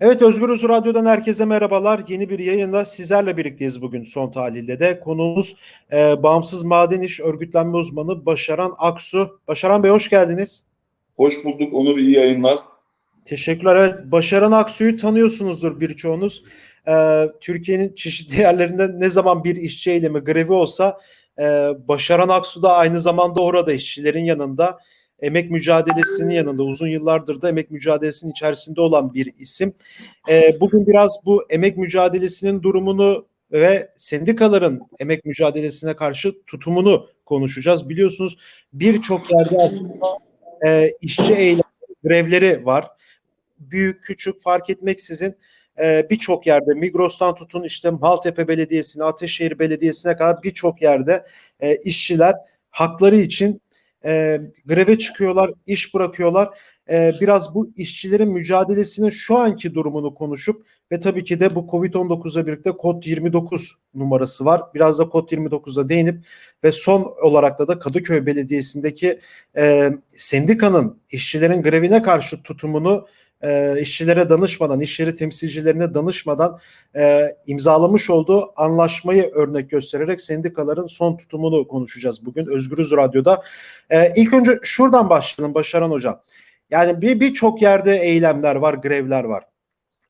Evet Özgürüz Radyo'dan herkese merhabalar. Yeni bir yayında sizlerle birlikteyiz bugün son tahlilde de. Konuğumuz e, bağımsız maden iş örgütlenme uzmanı Başaran Aksu. Başaran Bey hoş geldiniz. Hoş bulduk Onur iyi yayınlar. Teşekkürler. Evet Başaran Aksu'yu tanıyorsunuzdur birçoğunuz. E, Türkiye'nin çeşitli yerlerinde ne zaman bir işçi eylemi grevi olsa e, Başaran Aksu da aynı zamanda orada işçilerin yanında emek mücadelesinin yanında uzun yıllardır da emek mücadelesinin içerisinde olan bir isim. E, bugün biraz bu emek mücadelesinin durumunu ve sendikaların emek mücadelesine karşı tutumunu konuşacağız. Biliyorsunuz birçok yerde aslında e, işçi eylem grevleri var. Büyük küçük fark etmeksizin e, birçok yerde Migros'tan tutun işte Maltepe Belediyesi'ne, Ateşehir Belediyesi'ne kadar birçok yerde e, işçiler hakları için e, greve çıkıyorlar, iş bırakıyorlar. E, biraz bu işçilerin mücadelesinin şu anki durumunu konuşup ve tabii ki de bu Covid-19'la birlikte kod 29 numarası var. Biraz da kod 29'a değinip ve son olarak da da Kadıköy Belediyesi'ndeki e, sendikanın işçilerin grevine karşı tutumunu e, işçilere danışmadan, iş yeri temsilcilerine danışmadan e, imzalamış olduğu anlaşmayı örnek göstererek sendikaların son tutumunu konuşacağız bugün Özgürüz Radyo'da. E, ilk önce şuradan başlayalım Başaran Hocam. Yani bir birçok yerde eylemler var, grevler var.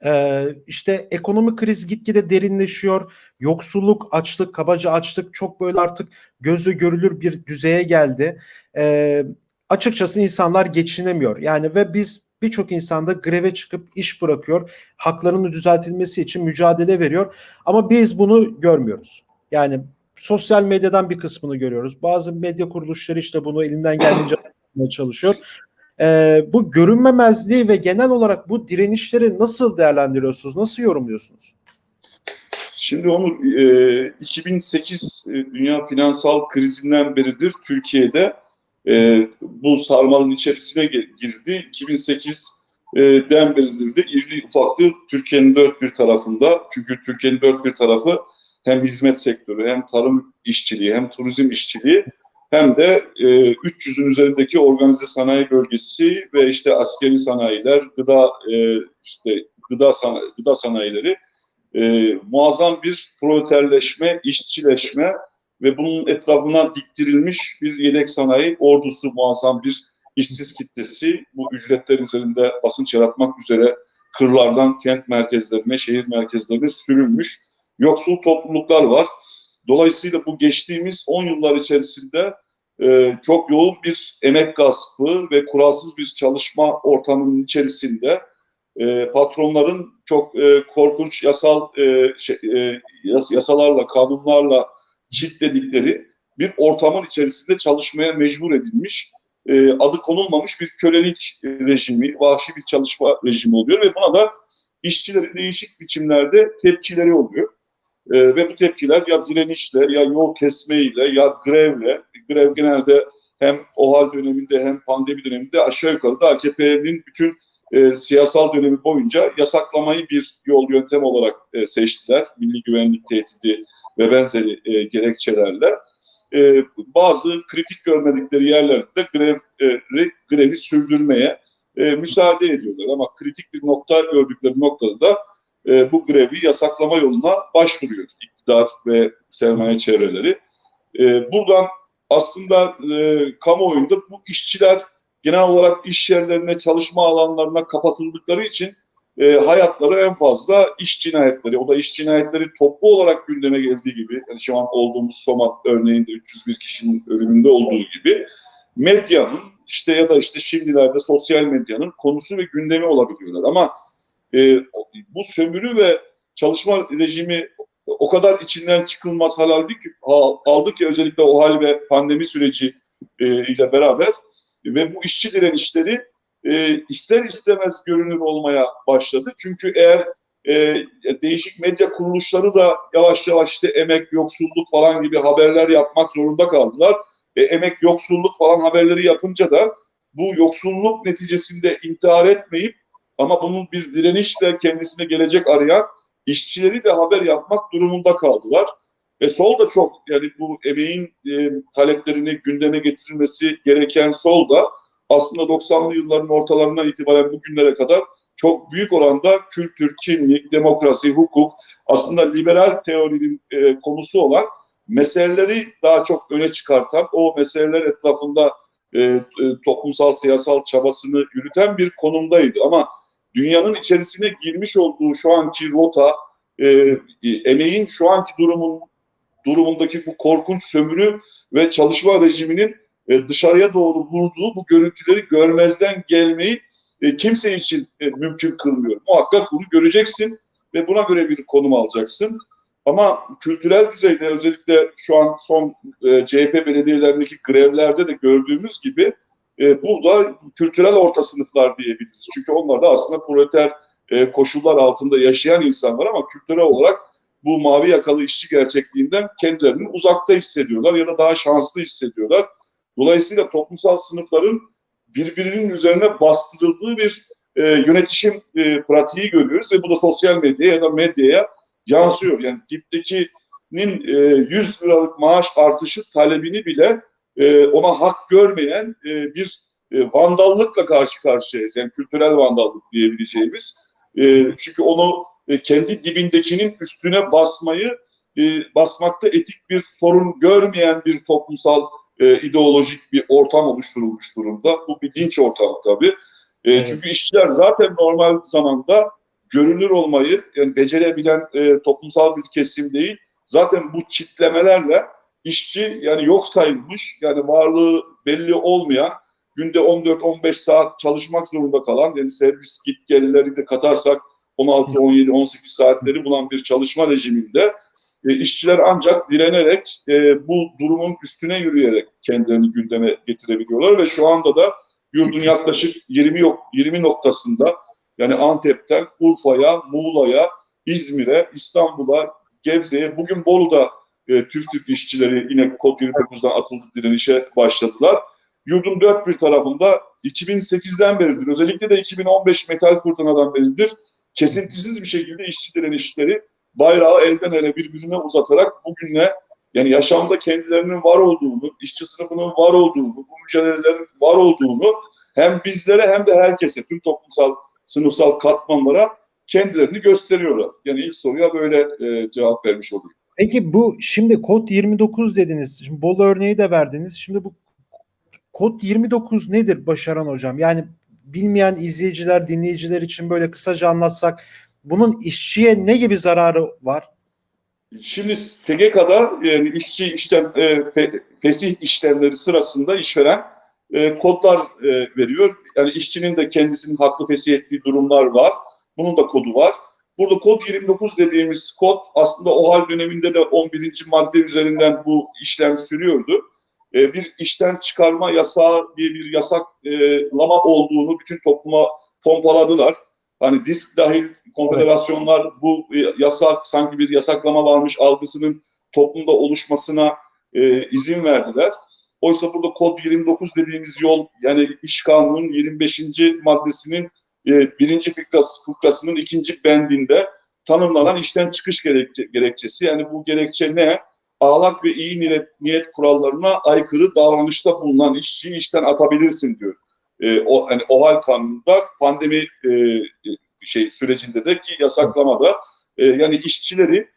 Ee, işte ekonomik kriz gitgide derinleşiyor. Yoksulluk, açlık, kabaca açlık çok böyle artık gözü görülür bir düzeye geldi. Ee, açıkçası insanlar geçinemiyor. Yani ve biz birçok insan da greve çıkıp iş bırakıyor. Haklarının düzeltilmesi için mücadele veriyor. Ama biz bunu görmüyoruz. Yani sosyal medyadan bir kısmını görüyoruz. Bazı medya kuruluşları işte bunu elinden geldiğince çalışıyor. Ee, bu görünmemezliği ve genel olarak bu direnişleri nasıl değerlendiriyorsunuz? Nasıl yorumluyorsunuz? Şimdi Onur, e, 2008 e, dünya finansal krizinden beridir Türkiye'de e, bu sarmalın içerisine girdi. 2008'den beridir de irili ufaklı Türkiye'nin dört bir tarafında. Çünkü Türkiye'nin dört bir tarafı hem hizmet sektörü, hem tarım işçiliği, hem turizm işçiliği, hem de e, 300'ün üzerindeki organize sanayi bölgesi ve işte askeri sanayiler, gıda e, işte gıda sanayi, gıda sanayileri e, muazzam bir proleterleşme, işçileşme ve bunun etrafına diktirilmiş bir yedek sanayi ordusu muazzam bir işsiz kitlesi bu ücretler üzerinde basınç yaratmak üzere kırlardan kent merkezlerine, şehir merkezlerine sürülmüş yoksul topluluklar var. Dolayısıyla bu geçtiğimiz 10 yıllar içerisinde e, çok yoğun bir emek gaspı ve kuralsız bir çalışma ortamının içerisinde e, patronların çok e, korkunç yasal e, şey, e, yas, yasalarla, kanunlarla çitledikleri bir ortamın içerisinde çalışmaya mecbur edilmiş, e, adı konulmamış bir kölelik rejimi, vahşi bir çalışma rejimi oluyor ve buna da işçilerin değişik biçimlerde tepkileri oluyor. E, ve bu tepkiler ya direnişle, ya yol kesmeyle, ya grevle, grev genelde hem OHAL döneminde hem pandemi döneminde aşağı yukarı da AKP'nin bütün e, siyasal dönemi boyunca yasaklamayı bir yol yöntem olarak e, seçtiler. Milli güvenlik tehdidi ve benzeri e, gerekçelerle e, bazı kritik görmedikleri yerlerde grev, e, grevi sürdürmeye e, müsaade ediyorlar. Ama kritik bir nokta gördükleri noktada da e, bu grevi yasaklama yoluna başvuruyor iktidar ve sermaye çevreleri. E, buradan aslında e, kamuoyunda bu işçiler genel olarak iş yerlerine, çalışma alanlarına kapatıldıkları için e, hayatları en fazla iş cinayetleri. O da iş cinayetleri toplu olarak gündeme geldiği gibi, yani şu an olduğumuz Soma örneğinde 301 kişinin ölümünde olduğu gibi medyanın işte ya da işte şimdilerde sosyal medyanın konusu ve gündemi olabiliyorlar. Ama e, bu sömürü ve çalışma rejimi o kadar içinden çıkılmaz hal aldı ki, aldı ki özellikle o hal ve pandemi süreci e, ile beraber ve bu işçi direnişleri e, ister istemez görünür olmaya başladı. Çünkü eğer e, değişik medya kuruluşları da yavaş yavaş işte emek, yoksulluk falan gibi haberler yapmak zorunda kaldılar. E, emek, yoksulluk falan haberleri yapınca da bu yoksulluk neticesinde intihar etmeyip ama bunun bir direnişle kendisine gelecek arayan işçileri de haber yapmak durumunda kaldılar. Ve sol da çok yani bu emeğin e, taleplerini gündeme getirilmesi gereken sol da aslında 90'lı yılların ortalarından itibaren bugünlere kadar çok büyük oranda kültür, kimlik, demokrasi, hukuk aslında liberal teorinin e, konusu olan meseleleri daha çok öne çıkartan, o meseleler etrafında e, e, toplumsal siyasal çabasını yürüten bir konumdaydı. Ama dünyanın içerisine girmiş olduğu şu anki rota, e, emeğin şu anki durumun durumundaki bu korkunç sömürü ve çalışma rejiminin e, dışarıya doğru vurduğu bu görüntüleri görmezden gelmeyi e, kimse için e, mümkün kılmıyor. Muhakkak bunu göreceksin ve buna göre bir konum alacaksın. Ama kültürel düzeyde özellikle şu an son e, CHP belediyelerindeki grevlerde de gördüğümüz gibi e, burada kültürel orta sınıflar diyebiliriz. Çünkü onlar da aslında proleter koşullar altında yaşayan insanlar ama kültürel olarak bu mavi yakalı işçi gerçekliğinden kendilerini uzakta hissediyorlar ya da daha şanslı hissediyorlar. Dolayısıyla toplumsal sınıfların birbirinin üzerine bastırıldığı bir e, yönetişim e, pratiği görüyoruz ve bu da sosyal medyaya ya da medyaya yansıyor. Yani diptekinin e, 100 liralık maaş artışı talebini bile e, ona hak görmeyen e, bir e, vandallıkla karşı karşıyayız. Yani kültürel vandallık diyebileceğimiz. E, çünkü onu e, kendi dibindekinin üstüne basmayı e, basmakta etik bir sorun görmeyen bir toplumsal e, ideolojik bir ortam oluşturulmuş durumda. Bu bir dinç ortamı tabii. E, Evet. Çünkü işçiler zaten normal zamanda görünür olmayı yani becerebilen e, toplumsal bir kesim değil. Zaten bu çitlemelerle işçi yani yok sayılmış yani varlığı belli olmayan günde 14-15 saat çalışmak zorunda kalan yani servis git gelirleri de katarsak 16, 17, 18 saatleri bulan bir çalışma rejiminde e, işçiler ancak direnerek e, bu durumun üstüne yürüyerek kendilerini gündeme getirebiliyorlar ve şu anda da yurdun yaklaşık 20 yok 20 noktasında yani Antep'ten Urfa'ya, Muğla'ya, İzmir'e, İstanbul'a, Gebze'ye, bugün Bolu'da e, Türk Türk işçileri yine kod 29'dan atıldı direnişe başladılar. Yurdun dört bir tarafında 2008'den beridir, özellikle de 2015 metal fırtınadan beridir kesintisiz bir şekilde işçi direnişleri bayrağı elden ele birbirine uzatarak bugünle yani yaşamda kendilerinin var olduğunu, işçi sınıfının var olduğunu, bu mücadelelerin var olduğunu hem bizlere hem de herkese, tüm toplumsal, sınıfsal katmanlara kendilerini gösteriyorlar. Yani ilk soruya böyle e, cevap vermiş olayım. Peki bu şimdi kod 29 dediniz. Şimdi Bolu örneği de verdiniz. Şimdi bu kod 29 nedir Başaran hocam? Yani bilmeyen izleyiciler, dinleyiciler için böyle kısaca anlatsak bunun işçiye ne gibi zararı var? Şimdi SGK'da yani işçi işlem, e, fe- fesih işlemleri sırasında işveren e, kodlar e, veriyor. Yani işçinin de kendisinin haklı fesih ettiği durumlar var. Bunun da kodu var. Burada kod 29 dediğimiz kod aslında o hal döneminde de 11. madde üzerinden bu işlem sürüyordu. E, bir işten çıkarma yasağı diye bir yasaklama olduğunu bütün topluma pompaladılar. Hani disk dahil konfederasyonlar bu e, yasak sanki bir yasaklama varmış algısının toplumda oluşmasına e, izin verdiler. Oysa burada kod 29 dediğimiz yol yani iş kanunun 25. maddesinin e, birinci fıkrası, fıkrasının ikinci bendinde tanımlanan işten çıkış gerekçe, gerekçesi. Yani bu gerekçe ne? Ahlak ve iyi niyet, niyet kurallarına aykırı davranışta bulunan işçiyi işten atabilirsin diyor. E, o hani OHAL kanununda pandemi e, şey sürecinde de ki yasaklamada e, yani işçileri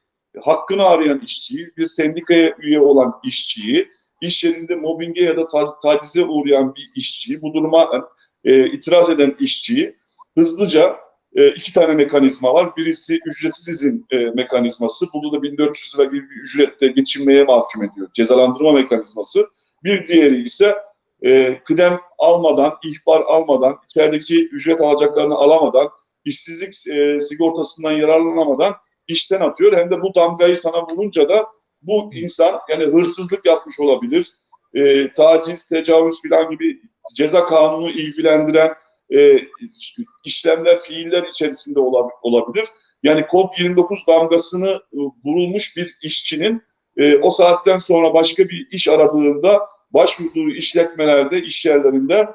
hakkını arayan işçiyi, bir sendikaya üye olan işçiyi, iş yerinde mobbinge ya da tacize uğrayan bir işçiyi, bu duruma e, itiraz eden işçiyi hızlıca e, iki tane mekanizma var. Birisi ücretsiz izin e, mekanizması. Burada da 1400 lira gibi bir ücretle geçinmeye mahkum ediyor. Cezalandırma mekanizması. Bir diğeri ise e, kıdem almadan, ihbar almadan, içerideki ücret alacaklarını alamadan, işsizlik e, sigortasından yararlanamadan işten atıyor. Hem de bu damgayı sana vurunca da bu insan yani hırsızlık yapmış olabilir, e, taciz, tecavüz filan gibi ceza kanunu ilgilendiren e, işlemler, fiiller içerisinde olab- olabilir. Yani kod 29 damgasını e, vurulmuş bir işçinin e, o saatten sonra başka bir iş aradığında başvurduğu işletmelerde, iş yerlerinde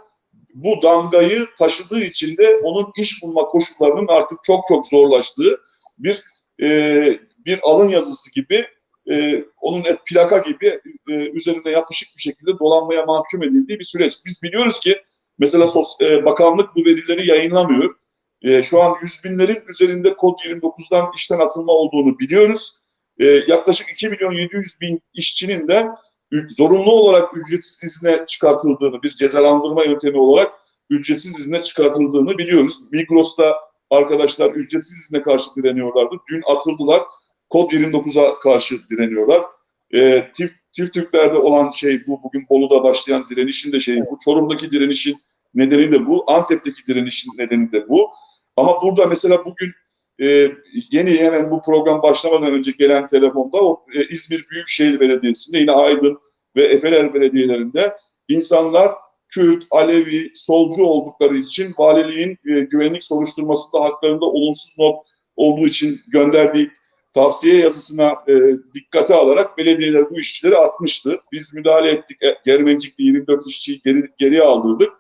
bu damgayı taşıdığı için de onun iş bulma koşullarının artık çok çok zorlaştığı bir e, bir alın yazısı gibi e, onun et plaka gibi e, üzerinde yapışık bir şekilde dolanmaya mahkum edildiği bir süreç. Biz biliyoruz ki mesela sos, e, bakanlık bu verileri yayınlamıyor. E, şu an yüz binlerin üzerinde kod 29'dan işten atılma olduğunu biliyoruz. E, yaklaşık 2 milyon 700 bin işçinin de zorunlu olarak ücretsiz izne çıkartıldığını, bir cezalandırma yöntemi olarak ücretsiz izne çıkartıldığını biliyoruz. Migros'ta arkadaşlar ücretsiz izne karşı direniyorlardı. Dün atıldılar. Kod 29'a karşı direniyorlar. E, TİF, TİF Türkler'de olan şey bu. Bugün Bolu'da başlayan direnişin de şeyi bu. Çorum'daki direnişin nedeni de bu. Antep'teki direnişin nedeni de bu. Ama burada mesela bugün e, yeni hemen bu program başlamadan önce gelen telefonda o e, İzmir Büyükşehir Belediyesi'nde yine Aydın ve Efeler Belediyelerinde insanlar Kürt, Alevi, solcu oldukları için valiliğin e, güvenlik soruşturmasında haklarında olumsuz not olduğu için gönderdiği tavsiye yazısına e, dikkate alarak belediyeler bu işçileri atmıştı. Biz müdahale ettik. E, Germencik'te 24 işçiyi geri, geriye aldırdık.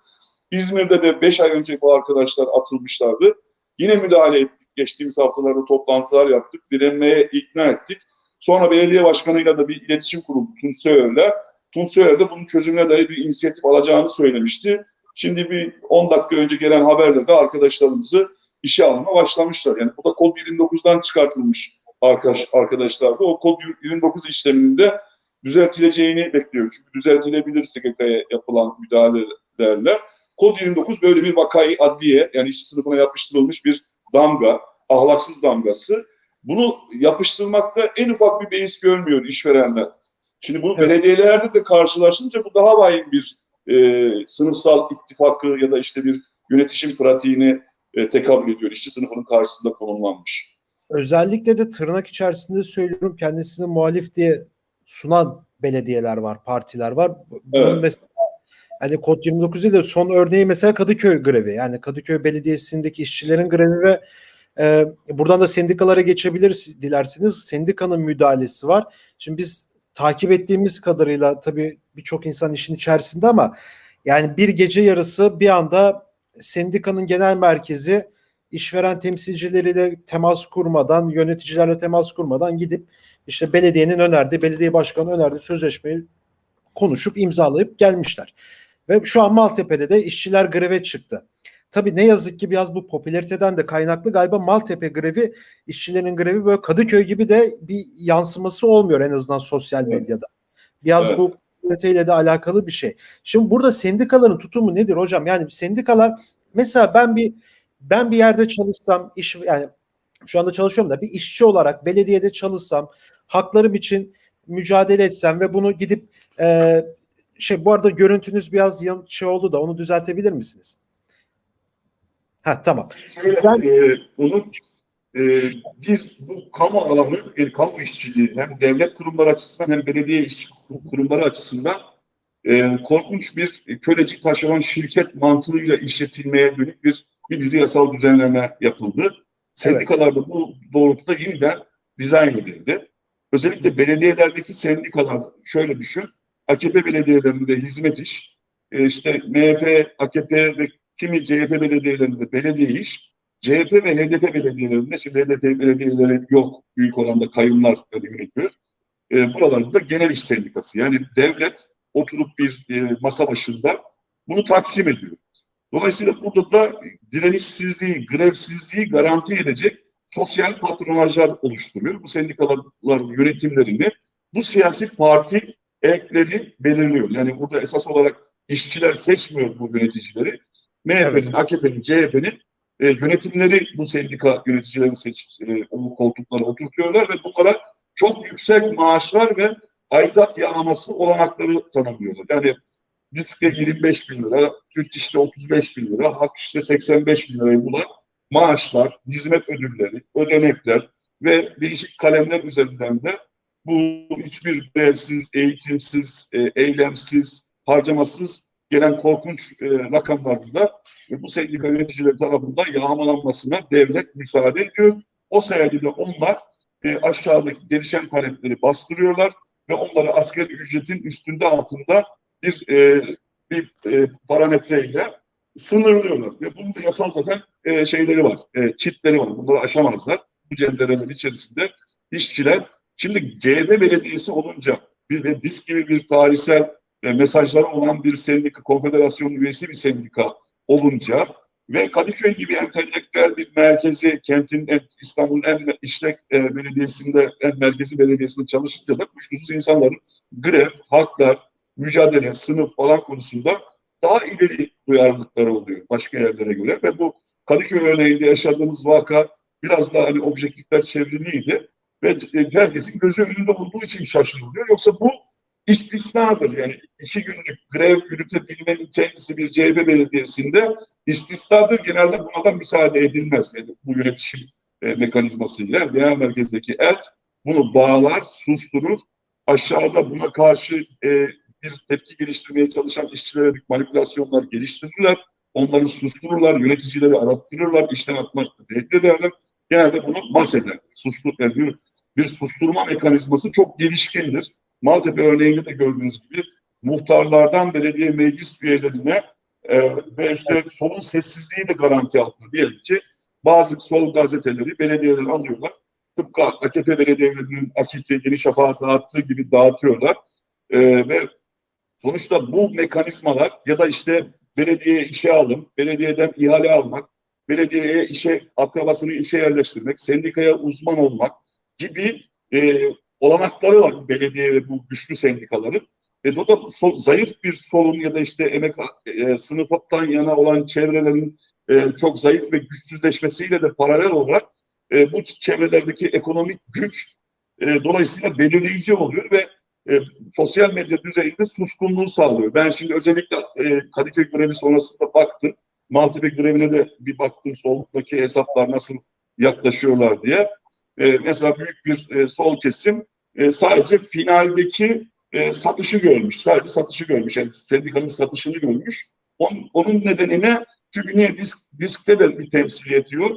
İzmir'de de 5 ay önce bu arkadaşlar atılmışlardı. Yine müdahale ettik. Geçtiğimiz haftalarda toplantılar yaptık. Direnmeye ikna ettik. Sonra belediye başkanıyla da bir iletişim kuruldu Tunçöğer'le. Tunçöğer de bunun çözümüne dair bir inisiyatif alacağını söylemişti. Şimdi bir 10 dakika önce gelen haberle de arkadaşlarımızı işe alma başlamışlar. Yani bu da kod 29'dan çıkartılmış arkadaş, arkadaşlar da o kod 29 işleminde düzeltileceğini bekliyor. Çünkü düzeltilebilir SGK'ya yapılan müdahalelerle. Kod 29 böyle bir vakayı adliye yani işçi sınıfına yapıştırılmış bir damga, ahlaksız damgası. Bunu yapıştırmakta en ufak bir beis görmüyor işverenler. Şimdi bunu evet. belediyelerde de karşılaşınca bu daha vahim bir e, sınıfsal ittifakı ya da işte bir yönetişim pratiğini e, tekabül ediyor. İşçi sınıfının karşısında konumlanmış. Özellikle de tırnak içerisinde söylüyorum kendisini muhalif diye sunan belediyeler var, partiler var. Bunun evet. mesela hani kod 29 ile son örneği mesela Kadıköy grevi. Yani Kadıköy Belediyesi'ndeki işçilerin grevi ve e, buradan da sendikalara geçebiliriz dilerseniz. Sendikanın müdahalesi var. Şimdi biz takip ettiğimiz kadarıyla tabii birçok insan işin içerisinde ama yani bir gece yarısı bir anda sendikanın genel merkezi işveren temsilcileriyle temas kurmadan, yöneticilerle temas kurmadan gidip işte belediyenin önerdiği, belediye başkanı önerdiği sözleşmeyi konuşup imzalayıp gelmişler. Ve şu an Maltepe'de de işçiler greve çıktı. Tabii ne yazık ki biraz bu popülariteden de kaynaklı galiba Maltepe grevi, işçilerin grevi böyle Kadıköy gibi de bir yansıması olmuyor en azından sosyal medyada. Biraz evet. bu popülariteyle de alakalı bir şey. Şimdi burada sendikaların tutumu nedir hocam? Yani sendikalar mesela ben bir ben bir yerde çalışsam iş yani şu anda çalışıyorum da bir işçi olarak belediyede çalışsam haklarım için mücadele etsem ve bunu gidip e, şey bu arada görüntünüz biraz şey oldu da onu düzeltebilir misiniz? Ha tamam. Şöyle ben, e, bunu e, bir bu kamu alanı, bir kamu işçiliği hem devlet kurumları açısından hem belediye iş kurumları açısından e, korkunç bir kölecik taşeron şirket mantığıyla işletilmeye dönük bir bir dizi yasal düzenleme yapıldı. Sendikalarda evet. bu doğrultuda yeniden dizayn edildi. Özellikle belediyelerdeki sendikalar şöyle düşün. AKP belediyelerinde hizmet iş, e, işte MHP, AKP ve kimi CHP belediyelerinde belediye iş, CHP ve HDP belediyelerinde, şimdi HDP belediyeleri yok, büyük oranda kayyumlar yönetiyor. E, buralarda da genel iş sendikası. Yani devlet oturup bir e, masa başında bunu taksim ediyor. Dolayısıyla burada da direnişsizliği, grevsizliği garanti edecek sosyal patronajlar oluşturuyor. Bu sendikalar yönetimlerini bu siyasi parti ekleri belirliyor. Yani burada esas olarak işçiler seçmiyor bu yöneticileri. MHP'nin, evet. AKP'nin, CHP'nin e, yönetimleri bu sendika yöneticilerini seç, e, o koltuklara oturtuyorlar ve bunlara çok yüksek maaşlar ve aidat yağması olanakları tanımlıyorlar. Yani Disk'te 25 bin lira, Türk işte 35 bin lira, Hak işte 85 bin lirayı bulan maaşlar, hizmet ödülleri, ödenekler ve değişik kalemler üzerinden de bu hiçbir değersiz, eğitimsiz, e, eylemsiz, harcamasız gelen korkunç e, rakamlarda da e, bu sendika yöneticileri tarafından yağmalanmasına devlet müsaade ediyor. O sayede de onlar e, aşağıdaki gelişen talepleri bastırıyorlar ve onları asker ücretin üstünde altında bir e, bir e, parametreyle sınırlıyorlar. Ve bunun da yasal zaten e, şeyleri var, e, çitleri var. Bunları aşamazlar. Bu cenderelerin içerisinde işçiler. Şimdi CHP belediyesi olunca bir ve disk gibi bir tarihsel e, mesajları olan bir sendika, konfederasyon üyesi bir sendika olunca Ve Kadıköy gibi entelektüel bir merkezi, kentin, en- İstanbul'un en işlek e, belediyesinde, en merkezi belediyesinde çalışınca da kuşkusuz insanların grev, haklar, mücadele, sınıf falan konusunda daha ileri duyarlılıkları oluyor başka yerlere göre. Ve bu Kadıköy örneğinde yaşadığımız vaka biraz daha hani objektifler çevriliydi. Ve e, herkesin gözü önünde olduğu için şaşırılıyor. Yoksa bu istisnadır. Yani iki günlük grev yürütebilmenin kendisi bir CHP belediyesinde istisnadır. Genelde buna da müsaade edilmez. Yani bu yönetişim e, mekanizmasıyla genel merkezdeki el bunu bağlar, susturur. Aşağıda buna karşı e, bir tepki geliştirmeye çalışan işçilere manipülasyonlar geliştirirler. Onları sustururlar, yöneticileri arattırırlar, işten atmakla tehdit ederler. Genelde bunu bahseder. Sustur, yani bir, bir susturma mekanizması çok gelişkindir. Maltepe örneğinde de gördüğünüz gibi muhtarlardan belediye meclis üyelerine e, ve işte solun sessizliği de garanti altında. Diyelim ki bazı sol gazeteleri belediyeler alıyorlar. Tıpkı AKP belediyelerinin Akit'i, Yeni Şafak'a dağıttığı gibi dağıtıyorlar. E, ve sonuçta bu mekanizmalar ya da işte belediye işe alım, belediyeden ihale almak, belediyeye işe akrabasını işe yerleştirmek, sendikaya uzman olmak gibi e, olanakları var belediye ve bu güçlü sendikaların. E, o da sol, zayıf bir solun ya da işte emek e, sınıftan yana olan çevrelerin e, çok zayıf ve güçsüzleşmesiyle de paralel olarak e, bu çevrelerdeki ekonomik güç e, dolayısıyla belirleyici oluyor ve e, sosyal medya düzeyinde suskunluğu sağlıyor. Ben şimdi özellikle e, Kadıköy grevi sonrasında baktım. Maltepe grevine de bir baktım soldaki hesaplar nasıl yaklaşıyorlar diye. E, mesela büyük bir e, sol kesim e, sadece finaldeki e, satışı görmüş. Sadece satışı görmüş. Yani sendikanın satışını görmüş. Onun, onun nedenine çünkü niye disk, diskte de bir temsil ediyor.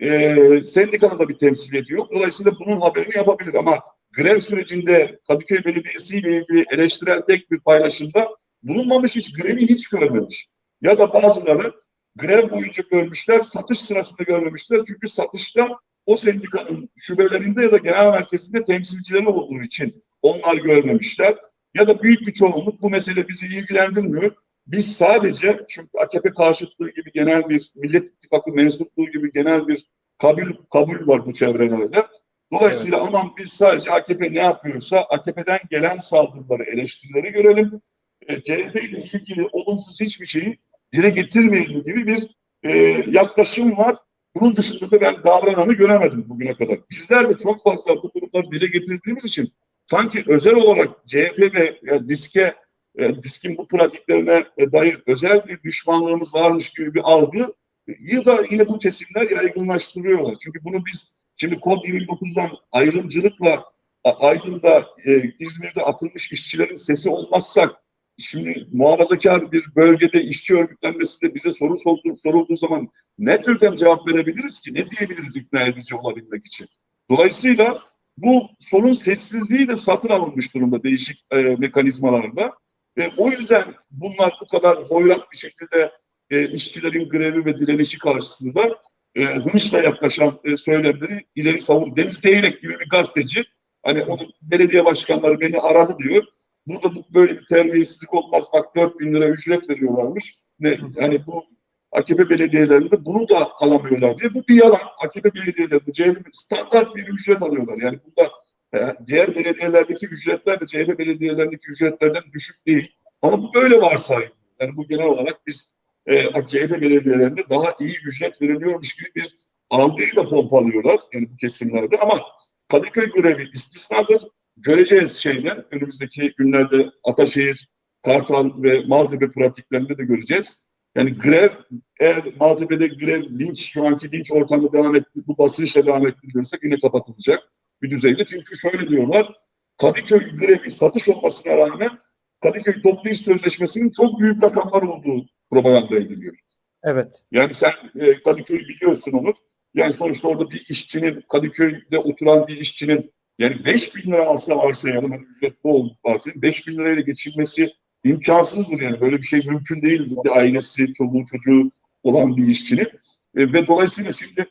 E, sendikada da bir temsil ediyor. Dolayısıyla bunun haberini yapabilir ama grev sürecinde Kadıköy Belediyesi ile ilgili eleştirel tek bir paylaşımda bulunmamış hiç grevi hiç görmemiş. Ya da bazıları grev boyunca görmüşler, satış sırasında görmemişler. Çünkü satışta o sendikanın şubelerinde ya da genel merkezinde temsilcileri olduğu için onlar görmemişler. Ya da büyük bir çoğunluk bu mesele bizi ilgilendirmiyor. Biz sadece çünkü AKP karşıtlığı gibi genel bir Millet İttifakı mensupluğu gibi genel bir kabul, kabul var bu çevrelerde. Dolayısıyla aman biz sadece AKP ne yapıyorsa AKP'den gelen saldırıları, eleştirileri görelim. E, CHP ile ilgili olumsuz hiçbir şeyi dile getirmeyelim gibi bir e, yaklaşım var. Bunun dışında da ben davrananı göremedim bugüne kadar. Bizler de çok fazla bu durumları dile getirdiğimiz için sanki özel olarak CHP ve e, diske e, diskin bu pratiklerine e, dair özel bir düşmanlığımız varmış gibi bir algı ya da yine bu kesimler yaygınlaştırıyorlar. Çünkü bunu biz şimdi kod 29'dan ayrımcılıkla Aydın'da, e, İzmir'de atılmış işçilerin sesi olmazsak şimdi muhafazakar bir bölgede işçi örgütlenmesi de bize soru sorulduğu, sorulduğu zaman ne türden cevap verebiliriz ki? Ne diyebiliriz ikna edici olabilmek için? Dolayısıyla bu sorun sessizliği de satın alınmış durumda değişik e, mekanizmalarda. Ve o yüzden bunlar bu kadar hoyrat bir şekilde e, işçilerin grevi ve direnişi karşısında e, hınçla yaklaşan e, söylemleri ileri savun. Deniz Zeyrek gibi bir gazeteci hani onun belediye başkanları beni aradı diyor. Burada bu, böyle bir terbiyesizlik olmaz. Bak 4 bin lira ücret veriyorlarmış. Ne, hani bu AKP belediyelerinde bunu da alamıyorlar diye. Bu bir yalan. AKP belediyelerinde CHP standart bir ücret alıyorlar. Yani bunda e, diğer belediyelerdeki ücretler de CHP belediyelerindeki ücretlerden düşük değil. Ama bu böyle varsayım. Yani bu genel olarak biz e, CHP belediyelerinde daha iyi ücret veriliyormuş gibi bir algıyı da pompalıyorlar yani bu kesimlerde ama Kadıköy görevi istisnadır. Göreceğiz şeyler önümüzdeki günlerde Ataşehir, Kartal ve Maltepe pratiklerinde de göreceğiz. Yani grev, eğer Maltepe'de grev, linç, şu anki linç ortamı devam etti, bu basınçla devam ettirilirse yine kapatılacak bir düzeyde. Çünkü şöyle diyorlar, Kadıköy grevi satış olmasına rağmen Kadıköy Toplu İş Sözleşmesi'nin çok büyük rakamlar olduğu propaganda ediliyor. Evet. Yani sen e, Kadıköy'ü biliyorsun Onur. Yani sonuçta orada bir işçinin, Kadıköy'de oturan bir işçinin yani 5 bin lira alsa varsayalım, hani ücret bu oldu varsayalım, 5 bin lirayla geçinmesi imkansızdır yani. Böyle bir şey mümkün değil. Ailesi, çoluğu, çocuğu olan bir işçinin. E, ve dolayısıyla şimdi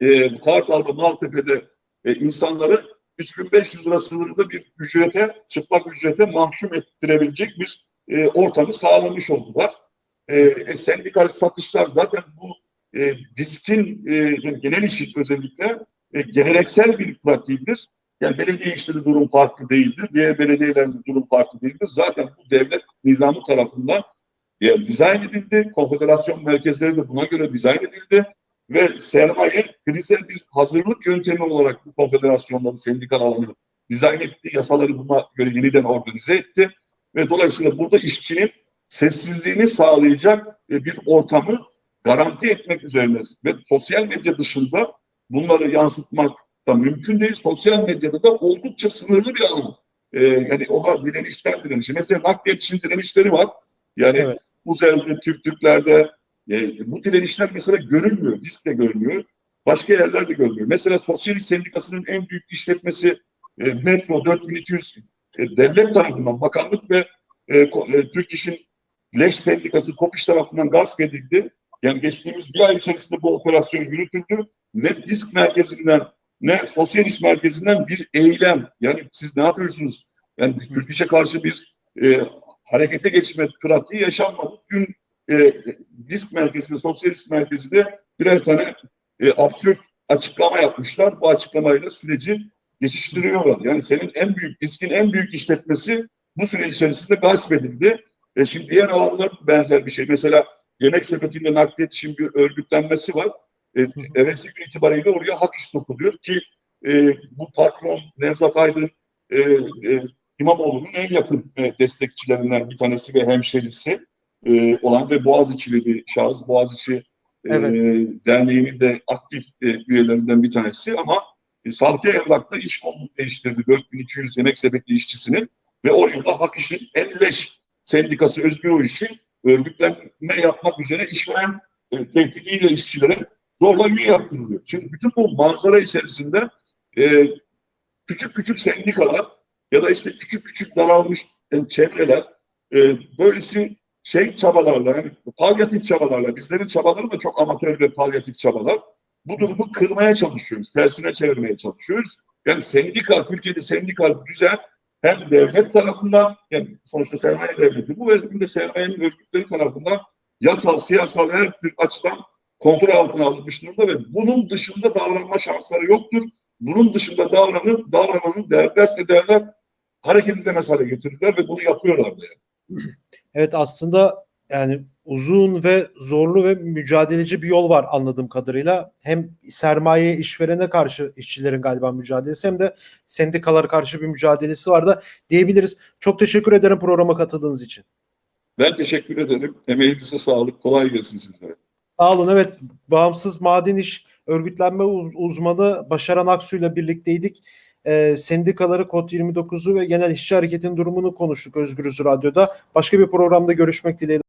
e, Kartal'da, Maltepe'de e, insanları 3500 lira sınırında bir ücrete, çıplak ücrete mahkum ettirebilecek bir e, ortamı sağlamış oldular. e, e, sendikal satışlar zaten bu e, diskin e, yani genel işin özellikle e, geleneksel bir pratiğidir. Yani belediye işleri durum farklı değildir. Diğer belediyelerde durum farklı değildir. Zaten bu devlet nizamı tarafından e, dizayn edildi. Konfederasyon merkezleri de buna göre dizayn edildi. Ve sermaye krize bir hazırlık yöntemi olarak bu konfederasyonların sendikal alanı dizayn etti. Yasaları buna göre yeniden organize etti. Ve dolayısıyla burada işçinin sessizliğini sağlayacak e, bir ortamı garanti etmek üzerine ve sosyal medya dışında bunları yansıtmak da mümkün değil. Sosyal medyada da oldukça sınırlı bir alan. Ee, yani o da direnişler direnişi. Mesela nakliyat için direnişleri var. Yani Evet. Uzaylı'da, Türk Türklerde e, bu direnişler mesela görülmüyor. Diskle görülmüyor. Başka yerlerde görülmüyor. Mesela Sosyalist Sendikası'nın en büyük işletmesi e, Metro 4200 e, devlet tarafından bakanlık ve e, e, Türk İş'in Leş Sendikası KOPİŞ tarafından gasp edildi. Yani geçtiğimiz bir ay içerisinde bu operasyon yürütüldü. Ne disk merkezinden ne sosyalist merkezinden bir eylem. Yani siz ne yapıyorsunuz? Yani Türk karşı bir e, harekete geçme pratiği yaşanmadı. Dün e, disk merkezinde, sosyalist merkezinde birer tane e, absürt açıklama yapmışlar. Bu açıklamayla süreci geçiştiriyorlar. Yani senin en büyük, diskin en büyük işletmesi bu süreç içerisinde gasp edildi. E şimdi diğer alanlar benzer bir şey. Mesela yemek sepetinde nakliyat için bir örgütlenmesi var. E, evvelsi gün itibariyle oraya hak iş sokuluyor ki e, bu patron Nevzat Aydın e, e, İmamoğlu'nun en yakın e, destekçilerinden bir tanesi ve hemşerisi e, olan ve Boğaziçi'li bir şahıs. Boğaziçi e, Evet. Derneği'nin de aktif e, üyelerinden bir tanesi ama e, Salih Evrak'ta iş konunu değiştirdi 4200 yemek sepeti işçisinin ve oraya da Hak İş'in Elleş Sendikası Özgür O İş'i örgütlenme yapmak üzere işveren e, tehdidiyle işçilere zorla üye yaptırılıyor. Şimdi bütün bu manzara içerisinde e, küçük küçük sendikalar ya da işte küçük küçük daralmış e, çevreler e, böylesi şey çabalarla yani palyatif çabalarla bizlerin çabaları da çok amatör ve palyatif çabalar bu durumu kırmaya çalışıyoruz. Tersine çevirmeye çalışıyoruz. Yani sendikal, Türkiye'de sendikal düzen hem devlet tarafından yani sonuçta sermaye devleti bu ve de sermayenin örgütleri tarafından yasal, siyasal her bir açıdan kontrol altına alınmış durumda ve bunun dışında davranma şansları yoktur. Bunun dışında davranıp davrananın derdest ederler, hareket edemez hale getirirler ve bunu yapıyorlar yani. Evet aslında yani uzun ve zorlu ve mücadeleci bir yol var anladığım kadarıyla. Hem sermaye işverene karşı işçilerin galiba mücadelesi hem de sendikalara karşı bir mücadelesi var da diyebiliriz. Çok teşekkür ederim programa katıldığınız için. Ben teşekkür ederim. Emeğinize sağlık. Kolay gelsin sizlere. Sağ olun. Evet, bağımsız maden iş örgütlenme uzmanı Başaran Aksu ile birlikteydik. Ee, sendikaları Kod 29'u ve genel işçi hareketin durumunu konuştuk Özgürüz Radyo'da. Başka bir programda görüşmek dileğiyle.